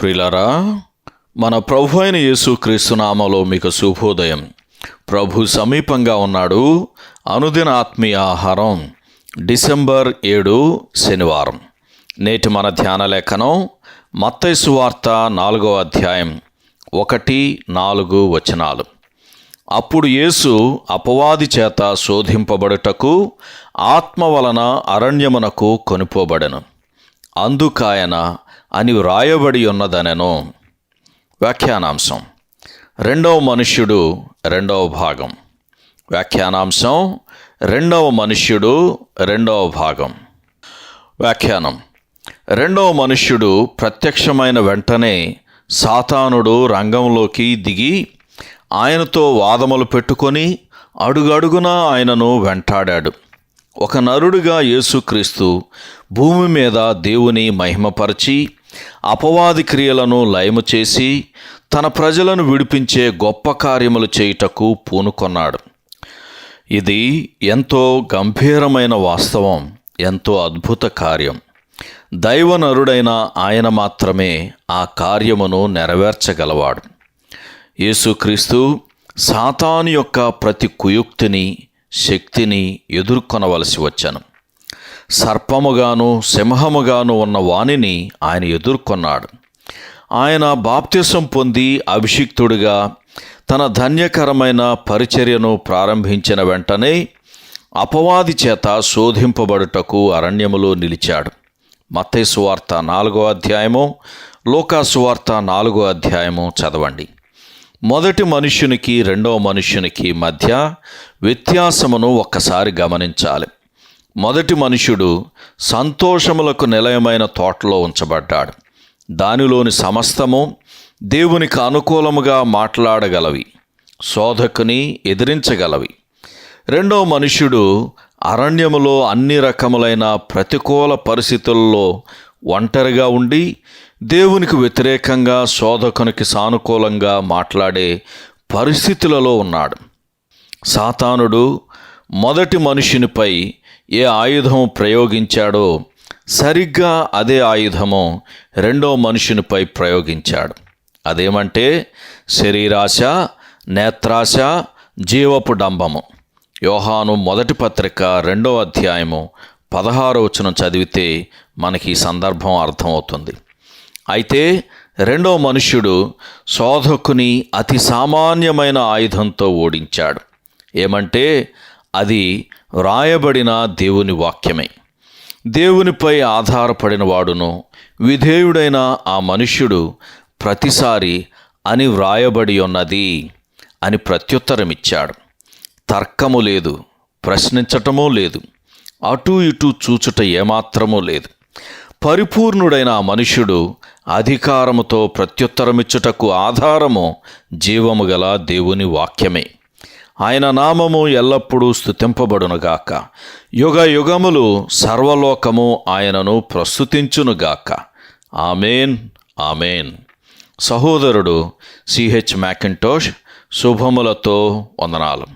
ప్రిలరా మన ప్రభు అయిన యేసు క్రీస్తునామలో మీకు శుభోదయం. ప్రభు సమీపంగా ఉన్నాడు. అనుదిన ఆత్మీయ ఆహారం డిసెంబర్ ఏడు శనివారం. నేటి మన ధ్యాన లేఖనం మత్తైసు వార్త నాలుగో అధ్యాయం ఒకటి నాలుగు వచనాలు. అప్పుడు యేసు అపవాది చేత శోధింపబడుటకు ఆత్మ వలన అరణ్యమునకు కొనుపోబడను. అందుకాయన అని వ్రాయబడి ఉన్నదనెను. వ్యాఖ్యానాంశం. రెండవ మనుష్యుడు రెండవ భాగం. వ్యాఖ్యానాంశం. రెండవ మనుష్యుడు రెండవ భాగం. వ్యాఖ్యానం. రెండవ మనుష్యుడు ప్రత్యక్షమైన వెంటనే సాతానుడు రంగంలోకి దిగి ఆయనతో వాదములు పెట్టుకొని అడుగడుగునా ఆయనను వెంటాడాడు. ఒక నరుడుగా యేసుక్రీస్తు భూమి మీద దేవుని మహిమపరిచి అపవాది క్రియలను లయము చేసి తన ప్రజలను విడిపించే గొప్ప కార్యములు చేయుటకు పూనుకొన్నాడు. ఇది ఎంతో గంభీరమైన వాస్తవం ఎంతో అద్భుత కార్యం. దైవనరుడైన ఆయన మాత్రమే ఆ కార్యమును నెరవేర్చగలవాడు. యేసుక్రీస్తు సాతాను యొక్క ప్రతి కుయుక్తిని శక్తిని ఎదుర్కొనవలసి వచ్చాను. సర్పముగాను సింహముగాను ఉన్న వాణిని ఆయన ఎదుర్కొన్నాడు. ఆయన బాప్త్యసం పొంది అభిషిక్తుడిగా తన ధన్యకరమైన పరిచర్యను ప్రారంభించిన వెంటనే అపవాది చేత శోధింపబడుటకు అరణ్యములో నిలిచాడు. మత్తయి వార్త నాలుగో అధ్యాయము లోకాసు వార్త నాలుగో అధ్యాయము చదవండి. మొదటి మనుష్యునికి రెండవ మనుష్యునికి మధ్య వ్యత్యాసమును ఒక్కసారి గమనించాలి. మొదటి మనుష్యుడు సంతోషములకు నిలయమైన తోటలో ఉంచబడ్డాడు. దానిలోని సమస్తము దేవునికి అనుకూలముగా మాట్లాడగలవి శోధకుని ఎదిరించగలవి. రెండవ మనుష్యుడు అరణ్యములో అన్ని రకములైన ప్రతికూల పరిస్థితుల్లో ఒంటరిగా ఉండి దేవునికి వ్యతిరేకంగా శోధకునికి సానుకూలంగా మాట్లాడే పరిస్థితులలో ఉన్నాడు. సాతానుడు మొదటి మనుషునిపై ఏ ఆయుధం ప్రయోగించాడో సరిగ్గా అదే ఆయుధము రెండో మనుషునిపై ప్రయోగించాడు. అదేమంటే శరీరాశ నేత్రాశ జీవపు డంబము. యోహాను మొదటి పత్రిక రెండో అధ్యాయము పదహారో వచనం చదివితే మనకి ఈ సందర్భం అర్థమవుతుంది. అయితే రెండో మనుష్యుడు శోధకుని అతి సామాన్యమైన ఆయుధంతో ఓడించాడు. ఏమంటే అది వ్రాయబడిన దేవుని వాక్యమే. దేవునిపై ఆధారపడిన వాడును. విధేయుడైన ఆ మనుష్యుడు ప్రతిసారి అని వ్రాయబడి ఉన్నది అని ప్రత్యుత్తరమిచ్చాడు. తర్కము లేదు ప్రశ్నించటమూ లేదు. అటూ ఇటూ చూచుట ఏమాత్రమూ లేదు. పరిపూర్ణుడైన ఆ మనుష్యుడు అధికారముతో ప్రత్యుత్తరమిచ్చుటకు ఆధారము జీవము గల దేవుని వాక్యమే. ఆయన నామము ఎల్లప్పుడూ స్థుతింపబడునుగాక యుగ యుగములు సర్వలోకము ఆయనను ప్రస్తుతించునుగాక. Amen amen. సహోదరుడు సిహెచ్ మ్యాకింటోష్ శుభములతో వందనాలు.